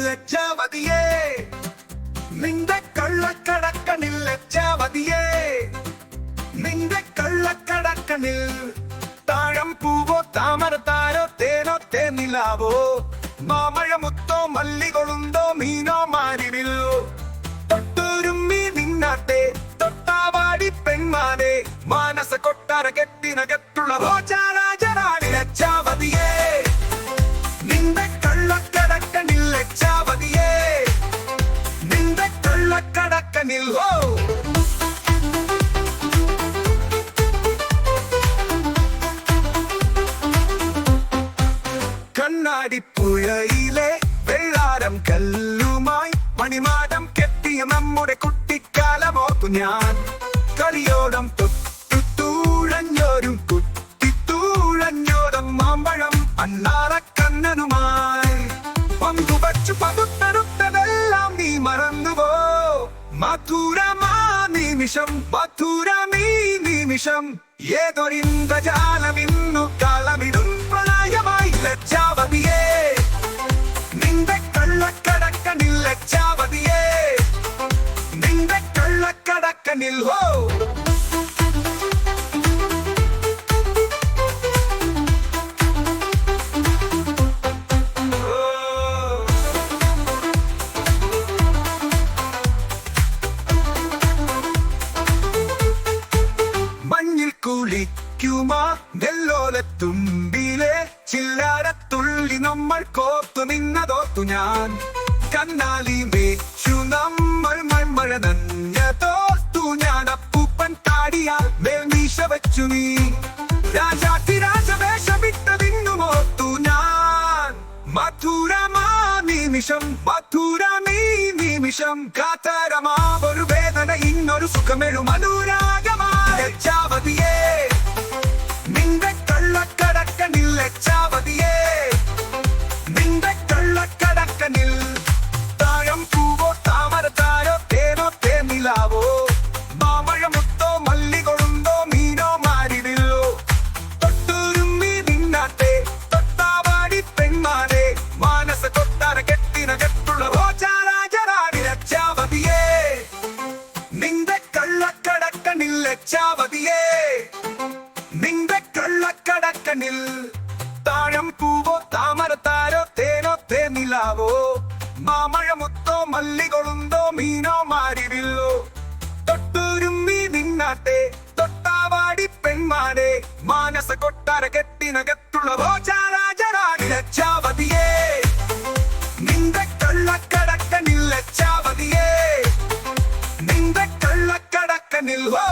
ലജ്ജാവതിയേ. നിന്റെ കള്ളക്കടക്കണിൽ ലജ്ജാവതിയേ. നിന്റെ കള്ളക്കടക്കണിൽ താഴം പൂവോ താമര താരോ തേനോ തേനിലാവോ. കണ്ണാടിപ്പുഴയിലെ വെള്ളാരം കല്ലുമായി മണിമാടം കെട്ടിയ നമ്മുടെ കുട്ടിക്കാലമോർത്തു ഞാൻ. കളിയോടം തൊട്ടുത്തൂഴഞ്ഞോരും കുത്തിത്തൂഴഞ്ഞോരം മാമ്പഴം അണ്ണാറക്കണ്ണനുമായി. പങ്കുവച്ചു പകുത്തടുത്തതെല്ലാം നീ മറന്നുവോ മധുരമാ നിമിഷം മധുരമീ നിമിഷം. ഏതൊരിന്ദ്രജാലമിന്നു കുളിക്കുമാ നെല്ലോലത്തുമ്പിലെ ചില്ലാരത്തുള്ളി നമ്മൾ കോർത്തു നിന്നതോർത്തു ഞാൻ. കണ്ണാലി മേച്ചു നമ്മൾ മൺമഴ നഞ്ഞതോർത്തു ഞാൻ. അപ്പൂപ്പൻ താടിയാൽ മേൽമീശ വച്ചു നീ. രാജാത്തി രാജവേഷമിട്ടതിന്നുമോർത്തു ഞാൻ. മധുരമാ നിമിഷം മധുരമീ നിമിഷം. കാത്തരമാ ഒരു വേദന ഇന്നൊരു സുഖമെഴും. മധുരാഗമാ ലജ്ജാവതിയേ കള്ളക്കടക്കനിൽ താഴം പൂവോ താമരത്താരോ തേനോ തേനിലാവോ? മാമഴമുത്തോ മല്ലികൊളുന്തോ മീനോ മാരിവില്ലോ? തൊട്ടുരുമ്മി നിന്നാട്ടെ തൊട്ടാവാടി പെൺമാനെ മാനസ കൊട്ടാര കെട്ടിനകത്തുള്ള റോജാരാജറാണി ലജ്ജാവതിയേ നിന്റെ കള്ളക്കടക്കനിൽ ലജ്ജാവതിയേ നിന്റെ കള്ളക്കടക്കനിൽ ഓ